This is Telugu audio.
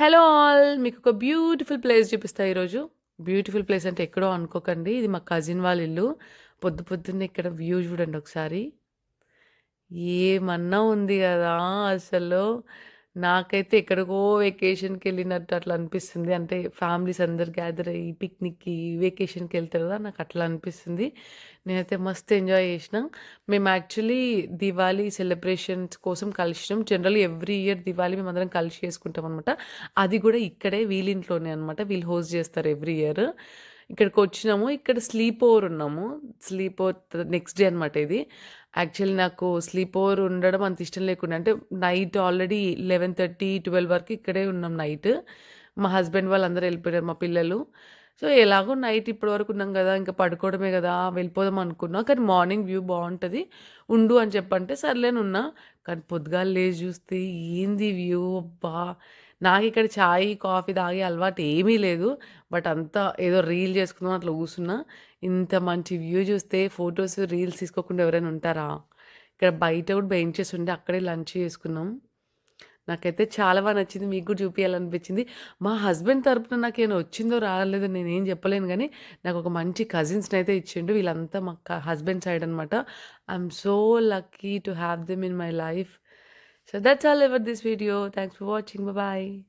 హలో ఆల్ మీకు ఒక బ్యూటిఫుల్ ప్లేస్ చూపిస్తా ఈరోజు. బ్యూటిఫుల్ ప్లేస్ అంటే ఎక్కడో అనుకోకండి ఇది మా కజిన్ వాళ్ళ ఇల్లు. పొద్దు పొద్దున్నే ఇక్కడ వ్యూ చూడండి ఒకసారి. ఏమన్నా ఉంది కదా అసలు. నాకైతే ఎక్కడికో వెకేషన్కి వెళ్ళినట్టు అట్లా అనిపిస్తుంది. అంటే ఫ్యామిలీస్ అందరు గ్యాదర్ అయ్యి పిక్నిక్కి వెకేషన్కి వెళ్తారు కదా నాకు అట్లా అనిపిస్తుంది. నేనైతే మస్తు ఎంజాయ్ చేసిన. మేము యాక్చువల్లీ దివాళీ సెలబ్రేషన్స్ కోసం కలిసినాం. జనరల్ ఎవ్రీ ఇయర్ దివాళీ మేము అందరం కలిసి చేసుకుంటాం అనమాట అది కూడా ఇక్కడే వీళ్ళింట్లోనే అనమాట వీళ్ళు హోస్ట్ చేస్తారు ఎవ్రీ ఇయర్ ఇక్కడికి వచ్చినాము ఇక్కడ స్లీప్ ఓవర్ ఉన్నాము. స్లీప్ ఓవర్ నెక్స్ట్ డే అనమాట ఇది. యాక్చువల్లీ నాకు స్లీప్ ఓవర్ ఉండడం అంత ఇష్టం లేకుండా అంటే night already eleven thirty twelve వరకు ఇక్కడే ఉన్నాం నైట్ మా హస్బెండ్ వాళ్ళందరూ వెళ్ళిపోయారు మా పిల్లలు. సో ఎలాగో నైట్ ఇప్పటి వరకు ఉన్నాం కదా ఇంకా పడుకోవడమే కదా వెళ్ళిపోదాం అనుకున్నా. కానీ మార్నింగ్ వ్యూ బాగుంటుంది. ఉండు అని చెప్పంటే సర్లేనున్నా. కానీ పొద్దుగాల లేచి చూస్తే ఏంది వ్యూ అబ్బా! నాకు ఇక్కడ చాయ్ కాఫీ తాగే అలవాటు ఏమీ లేదు. బట్ అంతా ఏదో రీల్ చేసుకుందాం అట్లా కూర్చున్నా ఇంత మంచి వ్యూ చూస్తే ఫొటోస్ రీల్స్ తీసుకోకుండా ఎవరైనా ఉంటారా? ఇక్కడ బయట కూడా బెంచెస్ ఉండే అక్కడే లంచ్ చేసుకున్నాం. నాకైతే చాలా బాగా నచ్చింది. మీకు కూడా చూపించాలనిపించింది మా హస్బెండ్ తరపున నాకు ఏమైనా వచ్చిందో రాలేదో నేను ఏం చెప్పలేను. కానీ నాకు ఒక మంచి కజిన్స్ని అయితే ఇచ్చిండు. వీళ్ళంతా మా హస్బెండ్ సైడ్ అనమాట I'm so lucky to have them in my life So that's all about this video. Thanks for watching. Bye bye.